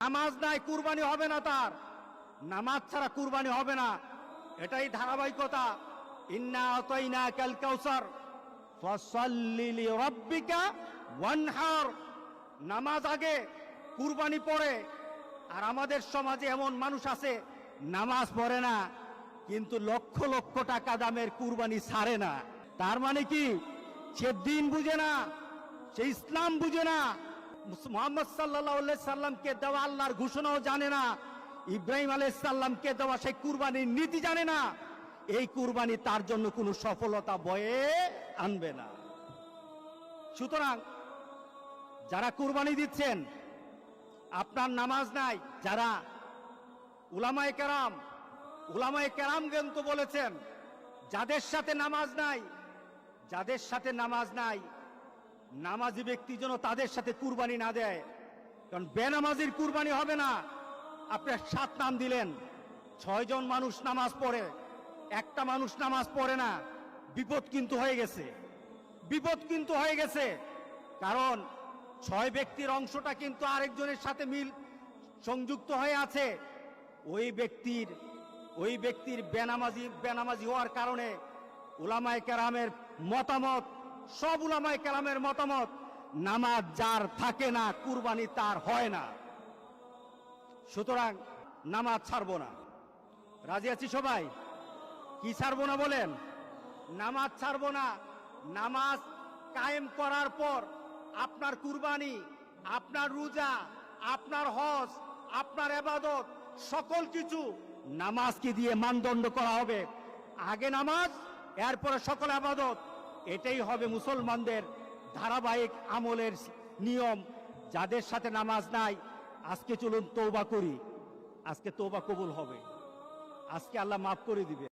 নামাজ নাই, কুরবানি হবে না তার। নামাজ ছাড়া কুরবানি হবে না। এটাই ধারাবাহিকতা। ইন্না অতইনা কাল কাউসার নামাজ আগে, কুরবানি পড়ে আর আমাদের সমাজে এমন মানুষ আছে, নামাজ পড়ে না, কিন্তু লক্ষ লক্ষ টাকা দামের কুরবানি ছাড়ে না। তার মানে কি? সে দিন বুঝে না, সে ইসলাম বুঝে না। মোহাম্মদ সাল্লাহ সাল্লামকে দেওয়া আল্লাহর ঘোষণাও জানে না, ইব্রাহিম আলাই সাল্লামকে দেওয়া সেই কুরবানির নীতি জানে না, এই কুরবানি তার জন্য কোনো সফলতা বয়ে আনবে না। সুতরাং যারা কুরবানি দিচ্ছেন, আপনার নামাজ নাই, যারা উলামায়ে কেরাম উলামায়ে কেরাম কিন্তু বলেছেন, যাদের সাথে নামাজ নাই, যাদের সাথে নামাজ নাই নামাজি ব্যক্তি যেন তাদের সাথে কুরবানি না দেয়। কারণ বেনামাজির কুরবানি হবে না। আপনার সাত নাম দিলেন। ছয়জন মানুষ নামাজ পড়ে। একটা মানুষ নামাজ পড়ে না। বিপদ কিন্তু হয়ে গেছে। বিপদ কিন্তু হয়ে গেছে। কারণ ছয় ব্যক্তির অংশটা কিন্তু আরেকজনের সাথে মিল সংযুক্ত হয়ে আছে। ওই ব্যক্তির ওই ব্যক্তির বেনামাজি বেনামাজি হওয়ার কারণে উলামায়ে কেরামের মতামত সব উলামায়ে কেরামের মতামত, নামাজ যার থাকে না, কুরবানি তার হয় না। সুতরাং নামাজ ছাড়বো না। রাজি আছি সবাই? কি ছাড়বো না বলেন? নামাজ ছাড়বো না। নামাজ কায়েম করার পর আপনার কুরবানি, আপনার রোজা, আপনার হজ, আপনার এবাদত, সকল কিছু নামাজকে দিয়ে মানদণ্ড করা হবে। আগে নামাজ, এরপরে সকল আবাদত। এটাই হবে মুসলমানদের ধারাবাহিক আমলের নিয়ম। যাদের সাথে নামাজ নাই, আজকে চলুন তৌবা করি। আজকে তৌবা কবুল হবে। আজকে আল্লাহ মাফ করে দিবে।